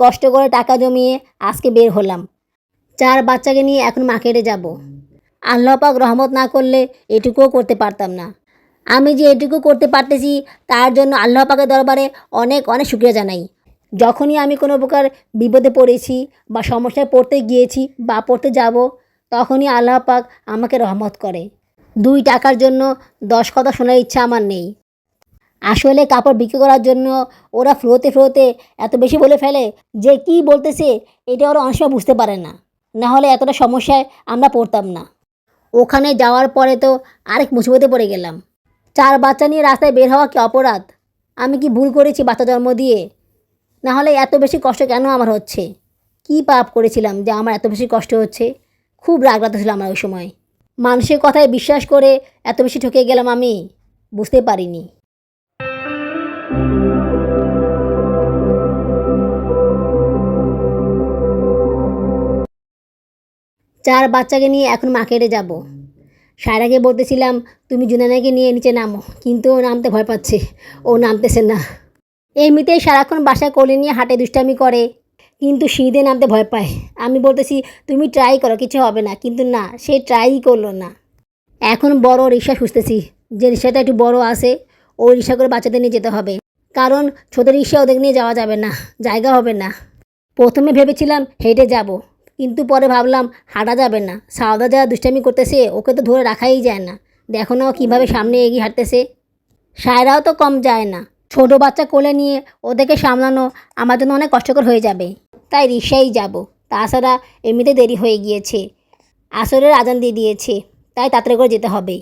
কষ্ট করে টাকা জমিয়ে আজকে বের হলাম। চার বাচ্চাকে নিয়ে এখন মার্কেটে যাব। আল্লাহ পাক রহমত না করলে এটুকুও করতে পারতাম না। আমি যে এটুকু করতে পারতেছি, তার জন্য আল্লাহ পাকের দরবারে অনেক অনেক শুক্রিয়া জানাই। যখনই আমি কোনো প্রকার বিপদে পড়েছি বা সমস্যায় পড়তে গিয়েছি বা পড়তে যাব, তখনই আল্লাহ পাক আমাকে রহমত করে। দুই টাকার জন্য দশ কথা শোনার ইচ্ছা আমার নেই। আসলে কাপড় বিক্রি করার জন্য ওরা ফ্লোতে ফ্লোতে এত বেশি বলে ফেলে যে কি বলতেছে, এটা ওরা অনেক সময় বুঝতে পারে না। না হলে এতটা সমস্যায় আমরা পড়তাম না। ওখানে যাওয়ার পরে তো আরেক মুসিবতে পড়ে গেলাম। চার বাচ্চা নিয়ে রাস্তায় বের হওয়া কি অপরাধ? আমি কি ভুল করেছি বাচ্চা জন্ম দিয়ে? না হলে এত বেশি কষ্ট কেন আমার হচ্ছে? কি পাপ করেছিলাম যে আমার এত বেশি কষ্ট হচ্ছে? খুব রাগ ছিল আমার ওই সময়। মানুষের কথায় বিশ্বাস করে এত বেশি ঠকে গেলাম আমি, বুঝতে পারিনি। চার বাচ্চাকে নিয়ে এখন মার্কেটে যাব। সায়রাকে বলতেছিলাম, তুমি জুনানাকে নিয়ে নিচে নামো, কিন্তু ও নামতে ভয় পাচ্ছে, ও নামতেছে না। এমনিতেই সারাক্ষণ বাসায় কোলে নিয়ে হাটে দুষ্টামি করে, কিন্তু সিঁড়িতে নামতে ভয় পায়। আমি বলতেছি, তুমি ট্রাই করো, কিছু হবে না। কিন্তু না, সে ট্রাই করল না। এখন বড় রিক্সা খুঁজতেছি, যে রিক্সাটা একটু বড় আছে, ওই রিক্সা করে বাচ্চাদের নিয়ে যেতে হবে। কারণ ছোটো রিক্সা ওদের নিয়ে যাওয়া যাবে না, জায়গা হবে না। প্রথমে ভেবেছিলাম হেঁটে যাব কিন্তু পরে ভাবলাম, হাঁটা যাবে না। সাওদা যা দুষ্টামি করতেছে, ওকে তো ধরে রাখাই যায় না। দেখো না ও কীভাবে সামনে এগিয়ে হাঁটতেছে। সায়রাও তো কম যায় না। ছোটো বাচ্চা কোলে নিয়ে ওদেরকে সামলানো আমার জন্য অনেক কষ্টকর হয়ে যাবে। তাই রিক্সায় যাব। তাছাড়া এমনিতে দেরি হয়ে গিয়েছে। আসরের আজান দিয়ে দিয়েছে। তাই তাড়াতাড়ি করে যেতে হবে।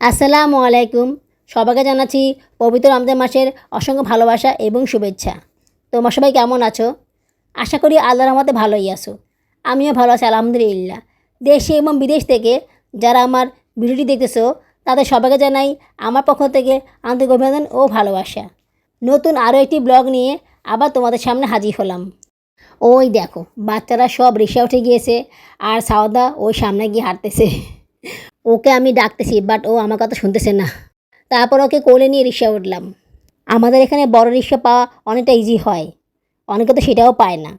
আসসালামু আলাইকুম। সবাইকে জানাচ্ছি, পবিত্র রমজান মাসের অসংখ্য ভালোবাসা এবং শুভেচ্ছা। তোমার সবাই কেমন আছো? আশা করি আল্লাহর রহমতে ভালোই আছো। আমিও ভালো আছি, আলহামদুলিল্লাহ। দেশে এবং বিদেশ থেকে যারা আমার ভিডিওটি দেখতেছো, তাদের সবাইকে জানাই আমার পক্ষ থেকে আন্তরিক অভিনন্দন ও ভালোবাসা। নতুন আরও একটি ব্লগ নিয়ে আবার তোমাদের সামনে হাজির হলাম। ওই দেখো, বাচ্চারা সব রিক্সা উঠে গিয়েছে আর সাওদা ওই সামনে গিয়ে হাঁটতেছে। ওকে আমি ডাকতেছি বাট ও আমার কথা শুনতেছে না। তারপর ওকে কোলে নিয়ে রিক্সা উঠলাম। আমাদের এখানে বড় রিক্সা পাওয়া অনেকটা ইজি হয়। অনেকে তো সেটাও পায় না।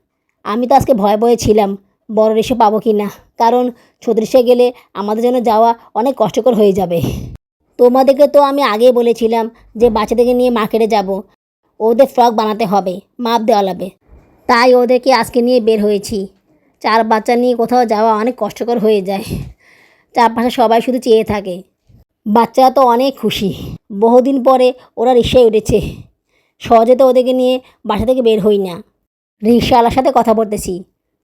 আমি তো আজকে ভয়ে ভয়ে ছিলাম বড় রিক্সা পাবো কি না? কারণ ছত্রিশে গেলে আমাদের জন্য যাওয়া অনেক কষ্টকর হয়ে যাবে। তোমাদেরকে তো আমি আগেই বলেছিলাম যে বাচ্চাদেরকে নিয়ে মার্কেটে যাব। ওদের ফ্রক বানাতে হবে, মাপ দেওয়া লাগবে। তাই ওদেরকে আজকে নিয়ে বের হয়েছি। চার বাচ্চা নিয়ে কোথাও যাওয়া অনেক কষ্টকর হয়ে যায়। চারপাশে সবাই শুধু চেয়ে থাকে। বাচ্চারা তো অনেক খুশি। বহুদিন পরে ওরা রিক্সায় উঠেছে। সহজে তো ওদেরকে নিয়ে বাসা থেকে বের হই না। রিক্সাওয়ালার সাথে কথা বলতেছি।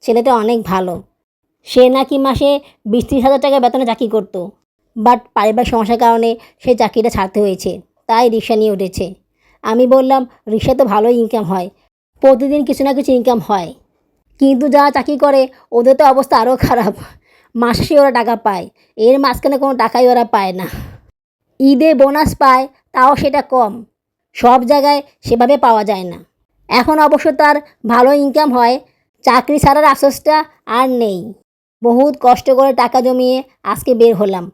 ছেলেটা অনেক ভালো। সে নাকি মাসে বিশ ত্রিশ হাজার টাকা বেতনে চাকরি করতো। বাট পারিবারিক সমস্যার কারণে সে চাকরিটা ছাড়তে হয়েছে, তাই রিক্সা নিয়ে উঠেছে। আমি বললাম রিক্সা তো ভালোই ইনকাম হয়, প্রতিদিন কিছু না কিছু ইনকাম হয়। কিন্তু যারা চাকরি করে, ওদের তো অবস্থা আরও খারাপ। মাসে ওরা টাকা পায়, এর মাঝখানে কোনো টাকাই ওরা পায় না। ঈদে বোনাস পায়, তাও সেটা কম। সব জায়গায় সেভাবে পাওয়া যায় না। এখন অবশ্য তার ভালো ইনকাম হয় চাকরি ছাড়ার আফসোসটা আর নেই। বহুত কষ্ট করে টাকা জমিয়ে আজকে বের হলাম।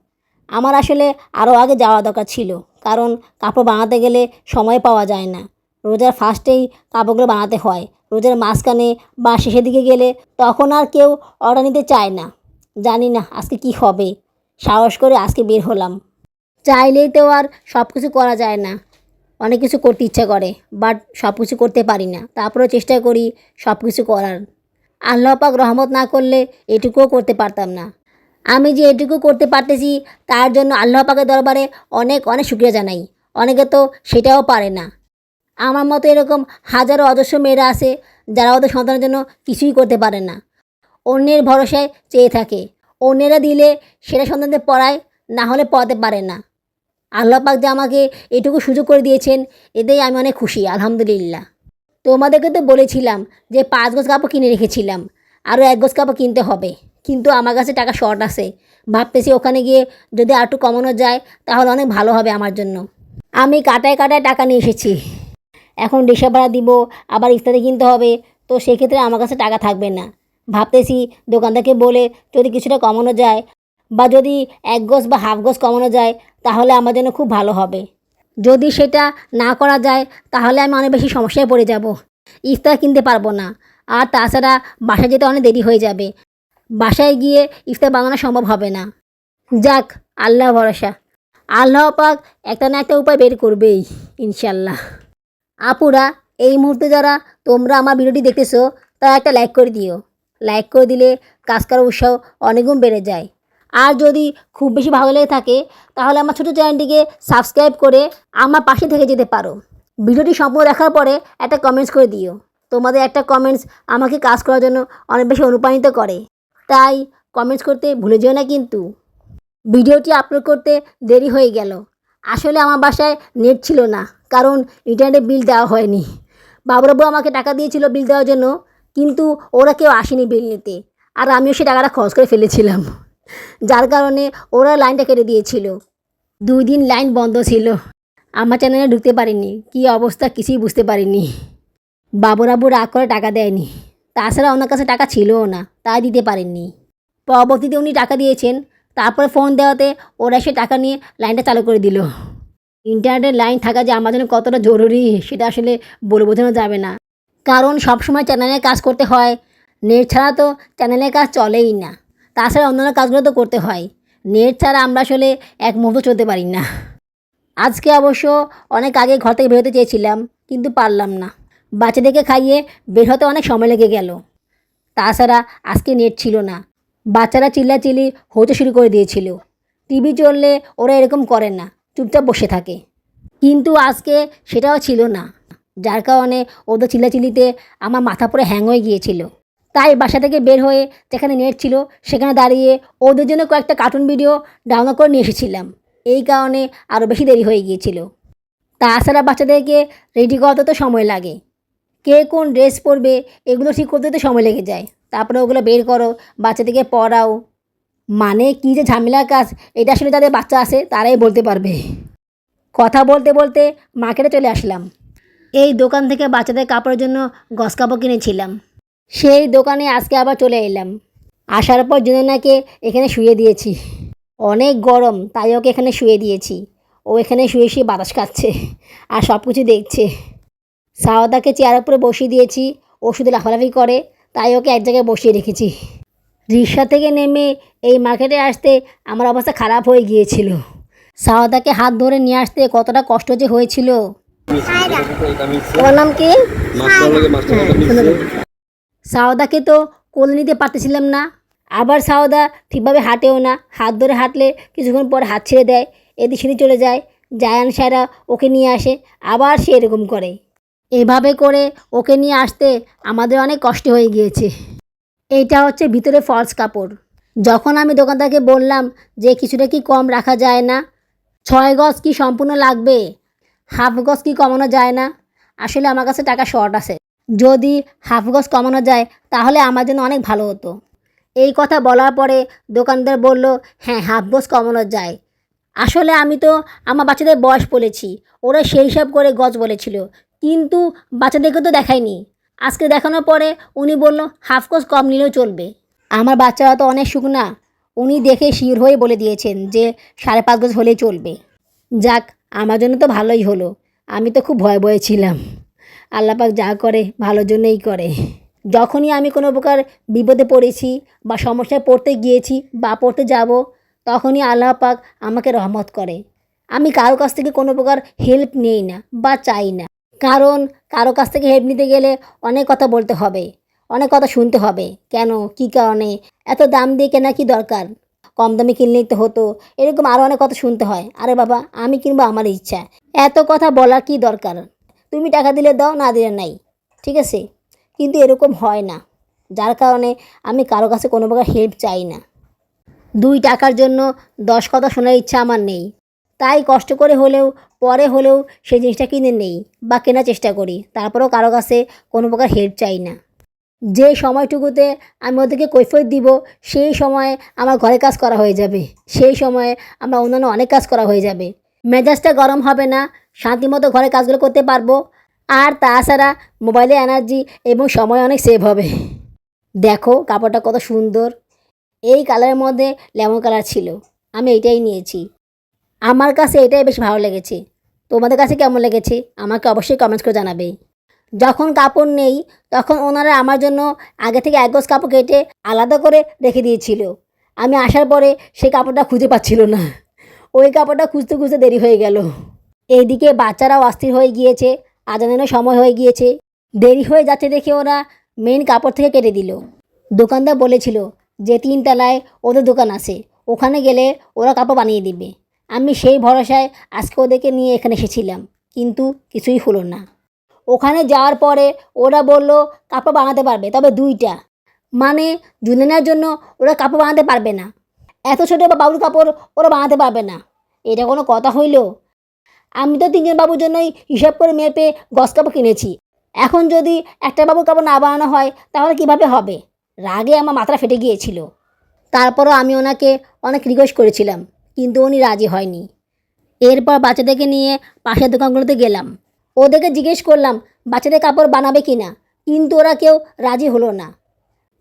আমার আসলে আরও আগে যাওয়া দরকার ছিল, কারণ কাপড় বানাতে গেলে সময় পাওয়া যায় না। রোজার ফার্স্টেই কাপড়গুলো বানাতে হয়। রোজার মাঝখানে বা শেষের দিকে গেলে তখন আর কেউ অর্ডার নিতে চায় না। জানি না আজকে কি হবে। সাহস করে আজকে বের হলাম। চাইলেই তো আর সব কিছু করা যায় না। অনেক কিছু করতে ইচ্ছা করে বাট সব কিছু করতে পারি না। তারপরেও চেষ্টা করি সব কিছু করার। আল্লাহ পাক রহমত না করলে এটুকুও করতে পারতাম না। আমি যে এটুকু করতে পারতেছি, তার জন্য আল্লাহ পাকের দরবারে অনেক অনেক শুক্রিয়া জানাই। অনেকে তো সেটাও পারে না। আমার মতো এরকম হাজারো অজস্র মেয়েরা আছে, যারা ওদের সন্তানের জন্য কিছুই করতে পারে না। অন্যের ভরসায় চেয়ে থাকে। অন্যেরা দিলে সেটা সন্তানদের পড়ায়, না হলে পড়াতে পারে না। আল্লাহ পাক যে আমাকে এটুকু সুযোগ করে দিয়েছেন, এতেই আমি অনেক খুশি, আলহামদুলিল্লাহ। তোমাদেরকে তো বলেছিলাম যে পাঁচ গোছ কাপড় কিনে রেখেছিলাম। আরও এক গোছ কাপড় কিনতে হবে। কিন্তু আমার কাছে টাকা শর্ট আছে। ভাবতেছি ওখানে গিয়ে যদি আর একটু কমানো যায়, তাহলে অনেক ভালো হবে আমার জন্য। আমি কাটায় কাটায় টাকা নিয়ে এসেছি। এখন রিক্সা ভাড়া দিব, আবার ইফতারি কিনতে হবে। তো সেক্ষেত্রে আমার কাছে টাকা থাকবে না। ভাবতেছি দোকানদারকে বলে যদি কিছুটা কমানো যায় বা যদি এক গোছ বা হাফ গোছ কমানো যায়, তাহলে আমার জন্য খুব ভালো হবে। যদি সেটা না করা যায়, তাহলে আমি অনেক বেশি সমস্যায় পড়ে যাব। ইফতার কিনতে পারব না। আর তাছাড়া বাসায় যেতে অনেক দেরি হয়ে যাবে। বাসায় গিয়ে ইফতার বানানো সম্ভব হবে না। যাক, আল্লাহ ভরসা। আল্লাহ পাক একটা না একটা উপায় বের করবেই ইনশাল্লাহ আপুরা, এই মুহূর্তে যারা তোমরা আমার ভিডিওটি দেখতেছো, তারা একটা লাইক করে দিও। লাইক করে দিলে কাজ করার উৎসাহ অনেকগুণ বেড়ে যায়। আর যদি খুব বেশি ভালো লেগে থাকে, তাহলে আমার ছোটো চ্যানেলটিকে সাবস্ক্রাইব করে আমার পাশে থেকে যেতে পারো। ভিডিওটি সম্পূর্ণ দেখার পরে একটা কমেন্টস করে দিও। তোমাদের একটা কমেন্টস আমাকে কাজ করার জন্য অনেক বেশি অনুপ্রাণিত করে। তাই কমেন্টস করতে ভুলে যেও না কিন্তু। ভিডিওটি আপলোড করতে দেরি হয়ে গেল। আসলে আমার বাসায় নেট ছিল না, কারণ ইন্টারনেটে বিল দেওয়া হয়নি। বাবুরাবু আমাকে টাকা দিয়েছিল বিল দেওয়ার জন্য, কিন্তু ওরা কেউ আসেনি বিল নিতে। আর আমিও সে টাকাটা খরচ করে ফেলেছিলাম। যার কারণে ওরা লাইনটা কেটে দিয়েছিল। দুই দিন লাইন বন্ধ ছিল। আমার চ্যানেলে ঢুকতে পারিনি। কী অবস্থা কিছুই বুঝতে পারিনি। বাবুরাবু রাগ করে টাকা দেয়নি। তাছাড়া ওনার কাছে টাকা ছিলও না, তাই দিতে পারেননি। পরবর্তীতে উনি টাকা দিয়েছেন। তারপরে ফোন দেওয়াতে ওরা এসে টাকা নিয়ে লাইনটা চালু করে দিল। ইন্টারনেটের লাইন থাকা যে আমার জন্য কতটা জরুরি, সেটা আসলে বলে বোঝানো যাবে না। কারণ সবসময় চ্যানেলে কাজ করতে হয়। নেট ছাড়া তো চ্যানেলের কাজ চলেই না। তাছাড়া অন্যান্য কাজগুলো তো করতে হয়। নেট ছাড়া আমরা আসলে এক মুহূর্ত চলতে পারি না। আজকে অবশ্য অনেক আগে ঘর থেকে বেরোতে চেয়েছিলাম, কিন্তু পারলাম না। বাচ্চাদেরকে খাইয়ে বের হতে অনেক সময় লেগে গেল। তাছাড়া আজকে নেট ছিল না। বাচ্চারা চিল্লাচিল্লি হতে শুরু করে দিয়েছিল। টিভি চললে ওরা এরকম করে না, চুপচাপ বসে থাকে। কিন্তু আজকে সেটাও ছিল না। যার কারণে ওদের চিল্লাচিল্লিতে আমার মাথা পুরো হ্যাং হয়ে গিয়েছিল। তাই বাসা থেকে বের হয়ে যেখানে নেট ছিল সেখানে দাঁড়িয়ে ওদের জন্য কয়েকটা কার্টুন ভিডিও ডাউনলোড করে নিয়ে এসেছিলাম। এই কারণে আরও বেশি দেরি হয়ে গিয়েছিল। তাছাড়া বাচ্চাদেরকে রেডি করতে তো সময় লাগে। কে কোন ড্রেস পরবে, এগুলো ঠিক করতে তো সময় লেগে যায়। তারপরে ওগুলো বের করো, বাচ্চাদেরকে পড়াও। মানে কী যে ঝামেলার কাজ, এটা আসলে যাদের বাচ্চা আছে তারাই বলতে পারবে। কথা বলতে বলতে মার্কেটে চলে আসলাম। এই দোকান থেকে বাচ্চাদের কাপড়ের জন্য গস কাপড় কিনেছিলাম। সেই দোকানে আজকে আবার চলে এলাম। আসার পর জুনেনাকে এখানে শুয়ে দিয়েছি। অনেক গরম তাই ওকে এখানে শুয়ে দিয়েছি। ও এখানে শুয়ে শুয়ে বাতাস খাচ্ছে আর সব কিছু দেখছে। সাওদাকে চেয়ার উপরে বসিয়ে দিয়েছি ও শুধু লাফালাফি করে তাই ওকে এক জায়গায় বসিয়ে রেখেছি। রিক্সা থেকে নেমে এই মার্কেটে আসতে আমার অবস্থা খারাপ হয়ে গিয়েছিল। সাওদাকে হাত ধরে নিয়ে আসতে কতটা কষ্ট যে হয়েছিল। তোমার নাম কি? সাওদাকে তো কোলে নিতে পারতেছিলাম না। আবার সাওদা ঠিকভাবে হাঁটেও না। হাত ধরে হাঁটলে কিছুক্ষণ পর হাত ছেড়ে দেয়, এদিক সেদিক চলে যায়। জায়ান সারা ওকে নিয়ে আসে, আবার সে এরকম করে। এভাবে করে ওকে নিয়ে আসতে আমাদের অনেক কষ্ট হয়ে গিয়েছে। এইটা হচ্ছে ভিতরে ফলস কাপড়। যখন আমি দোকানদারকে বললাম যে কিছুটা কি কম রাখা যায় না, ছয় গজ কি সম্পূর্ণ লাগবে? হাফ গজ কি কমানো যায় না? আসলে আমার কাছে টাকা শর্ট আছে। যদি হাফ গজ কমানো যায়, তাহলে আমার জন্য অনেক ভালো হতো। এই কথা বলার পরে দোকানদার বলল হ্যাঁ হাফ গজ কমানো যায়। আসলে আমি তো আমার বাচ্চাদের বয়স বলেছি, ওরা সেই হিসাব করে গজ বলেছিল, কিন্তু বাচ্চাদেরকে তো দেখায়নি। আজকে দেখানোর পরে উনি বলল, হাফ কোর্স কম নিলেও চলবে। আমার বাচ্চারা তো অনেক শুকনা, উনি দেখে শির হয়ে বলে দিয়েছেন যে সাড়ে পাঁচ গজ হলেই চলবে। যাক, আমার জন্য তো ভালোই হলো, আমি তো খুব ভয় ভয়ে ছিলাম। আল্লাপাক যা করে ভালোর জন্যই করে। যখনই আমি কোনো প্রকার বিপদে পড়েছি বা সমস্যায় পড়তে গিয়েছি বা পড়তে যাব, তখনই আল্লাহ পাক আমাকে রহমত করে। আমি কারও কাছ থেকে কোনো প্রকার হেল্প নেই না বা চাই না। কারণ কারও কাছ থেকে হেল্প নিতে গেলে অনেক কথা বলতে হবে, অনেক কথা শুনতে হবে। কেন? কি কারণে? এত দাম দিয়ে কেনা কি দরকার? কম দামে কিনলেই তো হতো। এরকম আরও অনেক কথা শুনতে হয়। আরে বাবা, আমি কিনবো আমার ইচ্ছা। এত কথা বলার কি দরকার? তুমি টাকা দিলে দাও, না দিলে নাই। ঠিক আছে? কিন্তু এরকম হয় না। যার কারণে আমি কারও কাছে কোনো প্রকার হেল্প চাই না। দুই টাকার জন্য দশ কথা শোনার ইচ্ছা আমার নেই। তাই কষ্ট করে হলেও, পরে হলেও সেই জিনিসটা কিনে নেই বা কেনার চেষ্টা করি। তারপরেও কারও কাছে কোনো প্রকার হেল্প চাই না। যে সময়টুকুতে আমি ওদেরকে কৈফিয়ত দিব, সেই সময়ে আমার ঘরে কাজ করা হয়ে যাবে। সেই সময়ে আমার অন্যান্য অনেক কাজ করা হয়ে যাবে। মেজাজটা গরম হবে না শান্তিমতো ঘরে কাজগুলো করতে পারব। আর তাছাড়া মোবাইলে এনার্জি এবং সময় অনেক সেভ হবে। দেখো কাপড়টা কত সুন্দর। এই কালারের মধ্যে লেমন কালার ছিল, আমি এটাই নিয়েছি। আমার কাছে এটাই বেশ ভালো লেগেছে। তোমাদের কাছে কেমন লেগেছে? আমাকে অবশ্যই কমেন্টস করে জানাবে। যখন কাপড় নেই, তখন ওনারা আমার জন্য আগে থেকে এক গজ কাপড় কেটে আলাদা করে রেখে দিয়েছিল। আমি আসার পরে সেই কাপড়টা খুঁজে পাচ্ছিল না। ওই কাপড়টা খুঁজতে খুঁজতে দেরি হয়ে গেল। এইদিকে বাচ্চারাও অস্থির হয়ে গিয়েছে, আজানেরও সময় হয়ে গিয়েছে। দেরি হয়ে যাচ্ছে দেখে ওরা মেন কাপড় থেকে কেটে দিল। দোকানদার বলেছিল যে তিনতলায় ওদের দোকান আছে, ওখানে গেলে ওরা কাপড় বানিয়ে দিবে। আমি সেই ভরসায় আজকে ওদেরকে নিয়ে এখানে এসেছিলাম, কিন্তু কিছুই হলো না। ওখানে যাওয়ার পরে ওরা বলল, কাপড় বানাতে পারবে, তবে দুইটা। মানে জুনেনার জন্য ওরা কাপড় বানাতে পারবে না। এত ছোটো বাবুর কাপড় ওরা বানাতে পারবে না। এটা কোনো কথা হইল? আমি তো তিনজন বাবুর জন্যই হিসাব করে মেপে গস কাপড় কিনেছি। এখন যদি একটা বাবুর কাপড় না বানানো হয়, তাহলে কীভাবে হবে? রাগে আমার মাথা ফেটে গিয়েছিল। তারপরও আমি ওনাকে অনেক রিকোয়েস্ট করেছিলাম, কিন্তু উনি রাজি হয়নি। এরপর বাচ্চাদেরকে নিয়ে পাশের দোকানগুলোতে গেলাম। ওদেরকে জিজ্ঞেস করলাম, বাচ্চাদের কাপড় বানাবে কি না কিন্তু ওরা কেউ রাজি হলো না।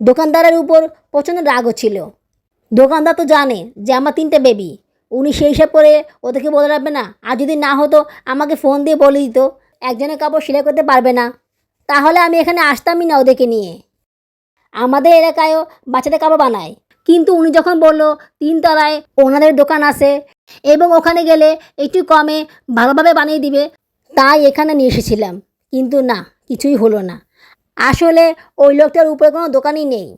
দোকানদারের উপর প্রচণ্ড রাগ হচ্ছিল। দোকানদার তো জানে যে আমার তিনটে বেবি উনি সেই হিসাব করে ওদেরকে বলে রাখবে না। আর যদি না হতো, আমাকে ফোন দিয়ে বলে দিত। একজনের কাপড় সেলাই করতে পারবে না। তাহলে আমি এখানে আসতামই না ওদেরকে নিয়ে। আমাদের এলাকায়ও বাচ্চাদের কাপড় বানায়। কিন্তু উনি যখন বলল, তিনতলায় ওনাদের দোকান আছে, এবং ওখানে গেলে একটু কমে ভালোভাবে বানিয়ে দিবে, তাই এখানে নিয়ে এসেছিলাম। কিন্তু না, কিছুই হলো না। আসলে ওই লোকটার উপরে কোনো দোকানই নেই।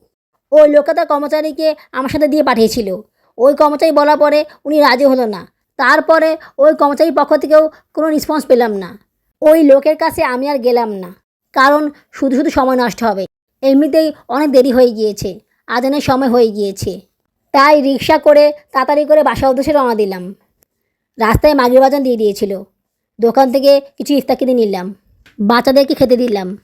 ওই লোকটা তার কর্মচারীকে আমার সাথে দিয়ে পাঠিয়েছিল। ওই কর্মচারী বলার পরে উনি রাজি হলো না। তারপরে ওই কর্মচারীর পক্ষ থেকেও কোনো রেসপন্স পেলাম না। ওই লোকের কাছে আমি আর গেলাম না। কারণ শুধু শুধু সময় নষ্ট হবে। এমনিতেই অনেক দেরি হয়ে গিয়েছে। আজানের সময় হয়ে গিয়েছে। তাই রিক্সা করে তাড়াতাড়ি করে বাসা উদ্দেশ্যে রওনা দিলাম। রাস্তায় মাগির বাজান দিয়ে দিয়েছিল। দোকান থেকে কিছু ইফতার কিনে নিলাম। বাচ্চাদেরকে খেতে দিলাম।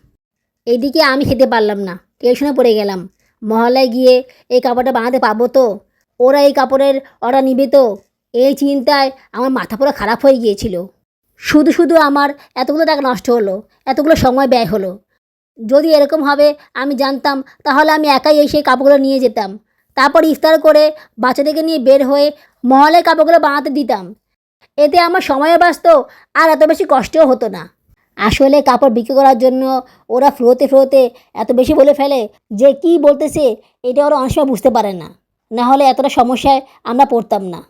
এইদিকে আমি খেতে পারলাম না। টেনশনে পড়ে গেলাম। মহলায় গিয়ে এই কাপড়টা বানাতে পারব তো? ওরা এই কাপড়ের অর্ডার নিবে তো? এই চিন্তায় আমার মাথা পুরো খারাপ হয়ে গিয়েছিল। শুধু শুধু আমার এতগুলো টাকা নষ্ট হলো, এতগুলো সময় ব্যয় হলো। যদি এরকম হবে, আমি জানতাম, তাহলে আমি একাই এই সেই কাপড়গুলো নিয়ে যেতাম। তারপর ইফতার করে বাচ্চাদেরকে নিয়ে বের হয়ে মহলে কাপড়গুলো বানাতে দিতাম। এতে আমার সময়ও বাঁচত আর এত বেশি কষ্টও হতো না। আসলে কাপড় বিক্রি করার জন্য ওরা ফ্লোতে ফ্লোতে এত বেশি বলে ফেলে যে কি বলতেছে, এটা ওরা অনেক সময় বুঝতে পারে না। না হলে এতটা সমস্যায় আমরা পড়তাম না।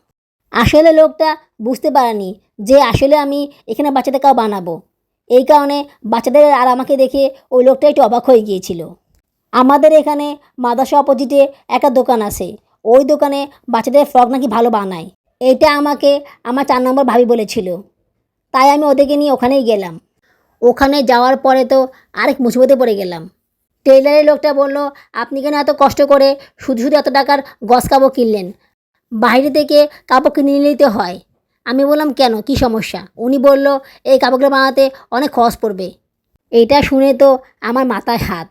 আসলে লোকটা বুঝতে পারেনি যে আসলে আমি এখানে বাচ্চাদের কাউ বানাবো। এই কারণে বাচ্চাদের আর আমাকে দেখে ওই লোকটা একটু অবাক হয়ে গিয়েছিল। আমাদের এখানে মাদাসা অপোজিটে একটা দোকান আছে। ওই দোকানে বাচ্চাদের ফ্রক নাকি ভালো বানায়। এইটা আমাকে আমার চার নম্বর ভাবি বলেছিল। তাই আমি ওদেরকে নিয়ে ওখানেই গেলাম। ওখানে যাওয়ার পরে তো আরেক মুসিবতে পড়ে গেলাম। টেইলারের লোকটা বলল, আপনি কেন এত কষ্ট করে শুধু শুধু এত টাকার গস কাপড় কিনলেন? বাইরে থেকে কাপড় কিনে নিতে হয়। আমি বললাম, কেন? কি সমস্যা? উনি বলল, এই কাপড়গুলো বানাতে অনেক খরচ পড়বে। এইটা শুনে তো আমার মাথায় হাত।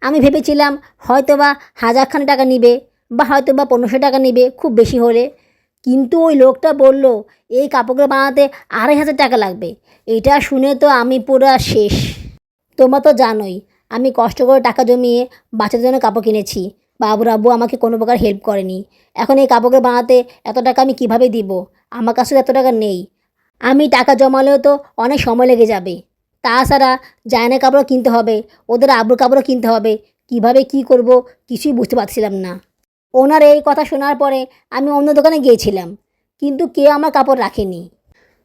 আমি ভেবেছিলাম হয়তো বা হাজারখান টাকা নিবে বা হয়তো বা পনেরোশো টাকা নিবে, খুব বেশি হলে। কিন্তু ওই লোকটা বলল, এই কাপড়গুলো বানাতে আড়াই হাজার টাকা লাগবে। এটা শুনে তো আমি পুরো শেষ। তোমরা তো জানোই, আমি কষ্ট করে টাকা জমিয়ে বাচ্চাদের জন্য কাপড় কিনেছি। বাবুর আব্বু আমাকে কোনো প্রকার হেল্প করেনি। এখন এই কাপড়গুলো বানাতে এত টাকা আমি কীভাবে দিব? আমার কাছে এত টাকা নেই। আমি টাকা জমালেও তো অনেক সময় লেগে যাবে। তাছাড়া জায়না কাপড়ও কিনতে হবে। ওদের আব্রুর কাপড়ও কিনতে হবে। কীভাবে কি করব কিছুই বুঝতে পারছিলাম না। ওনার এই কথা শোনার পরে আমি অন্য দোকানে গিয়েছিলাম, কিন্তু কেউ আমার কাপড় রাখেনি।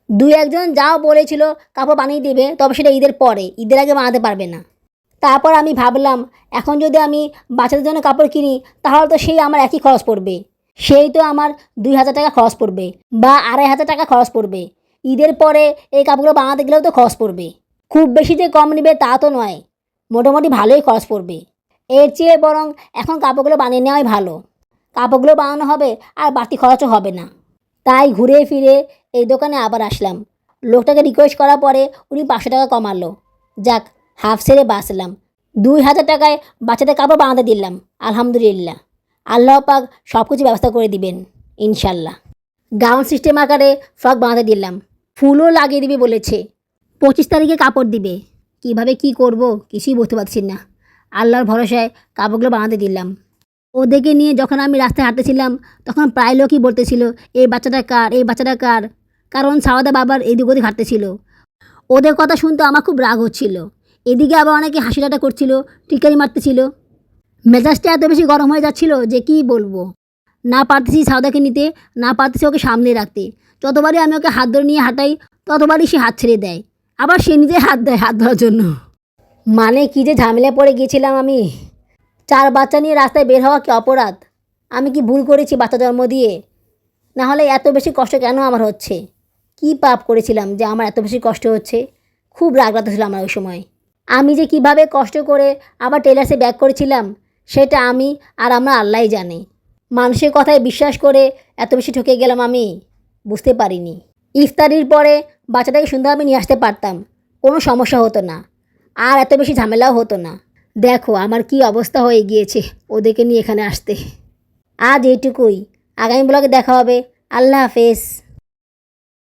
দু একজন যাও বলেছিল কাপড় বানিয়ে দেবে, তবে সেটা ঈদের পরে, ঈদের আগে বানাতে পারবে না। তারপর আমি ভাবলাম, এখন যদি আমি বাচ্চাদের জন্য কাপড় কিনি, তাহলে তো সেই আমার একই খরচ পড়বে। সেই তো আমার দুই হাজার টাকা খরচ পড়বে বা আড়াই হাজার টাকা খরচ পড়বে। ঈদের পরে এই কাপড়গুলো বানাতে গেলেও তো খরচ পড়বে। খুব বেশি যে কম নেবে তা তো নয়, মোটামুটি ভালোই খরচ পড়বে। এর চেয়ে বরং এখন কাপড়গুলো বানিয়ে নেওয়াই ভালো। কাপড়গুলো বানানো হবে আর বাড়তি খরচও হবে না। তাই ঘুরে ফিরে এই দোকানে আবার আসলাম। লোকটাকে রিকোয়েস্ট করার পরে উনি পাঁচশো টাকা কমালো। যাক হাফ সেরে বাঁচলাম। দুই হাজার টাকায় বাচ্চাদের কাপড় বানাতে দিলাম, আলহামদুলিল্লাহ। আল্লাহ পাক সব কিছু ব্যবস্থা করে দিবেন ইনশাল্লাহ গাউন সিস্টেম আকারে ফ্রক বানাতে দিলাম। ফুলও লাগিয়ে দিবে বলেছে। পঁচিশ তারিখে কাপড় দিবে। কীভাবে কি করব কিছুই বুঝতে পারছি না। আল্লাহর ভরসায় কাপড়গুলো বানাতে দিলাম। ওদেরকে নিয়ে যখন আমি রাস্তায় হাঁটতেছিলাম, তখন প্রায় লোকই বলতেছিল, এই বাচ্চাটা কার? এই বাচ্চাটা কার? কারণ সাওয়াদা বাবার এদিক ওদিক হাঁটতেছিল। ওদের কথা শুনতে আমার খুব রাগ হচ্ছিল। এদিকে আবার অনেকে হাসি ঠাট্টা করছিল টিকারি মারতেছিল। মেজাজটা এত বেশি গরম হয়ে যাচ্ছিল যে কী বলব? না পারতেছি সাওদাকে নিতে, না পারতেছি ওকে সামনে রাখতে। যতবারই আমি ওকে হাত ধরে নিয়ে হাঁটাই, ততবারই সে হাত ছেড়ে দেয়। আবার সে নিজে হাত দেয় হাত ধরার জন্য। মানে কি যে ঝামেলায় পড়ে গিয়েছিলাম আমি? চার বাচ্চা নিয়ে রাস্তায় বের হওয়া কি অপরাধ? আমি কি ভুল করেছি বাচ্চা জন্ম দিয়ে? না হলে এত বেশি কষ্ট কেন আমার হচ্ছে? কি পাপ করেছিলাম যে আমার এত বেশি কষ্ট হচ্ছে? খুব রাগ লাগতেছিল আমার ওই সময়। আমি যে কীভাবে কষ্ট করে আবার টেলার্সে ব্যাক করেছিলাম, সেটা আমি আর আমরা আল্লাহই জানে। মানুষের কথায় বিশ্বাস করে এত বেশি ঠকে গেলাম আমি, বুঝতে পারিনি। ইফতারির পরে বাচ্চাটাকে সুন্দর আমি নিয়ে আসতে পারতাম, কোনো সমস্যা হতো না। আর এত বেশি ঝামেলাও হতো না। দেখো, আমার কি অবস্থা হয়ে গিয়েছে ওদেরকে নিয়ে এখানে আসতে। আজ এটুকুই আগামী ব্লগে দেখা হবে। আল্লাহ হাফেজ।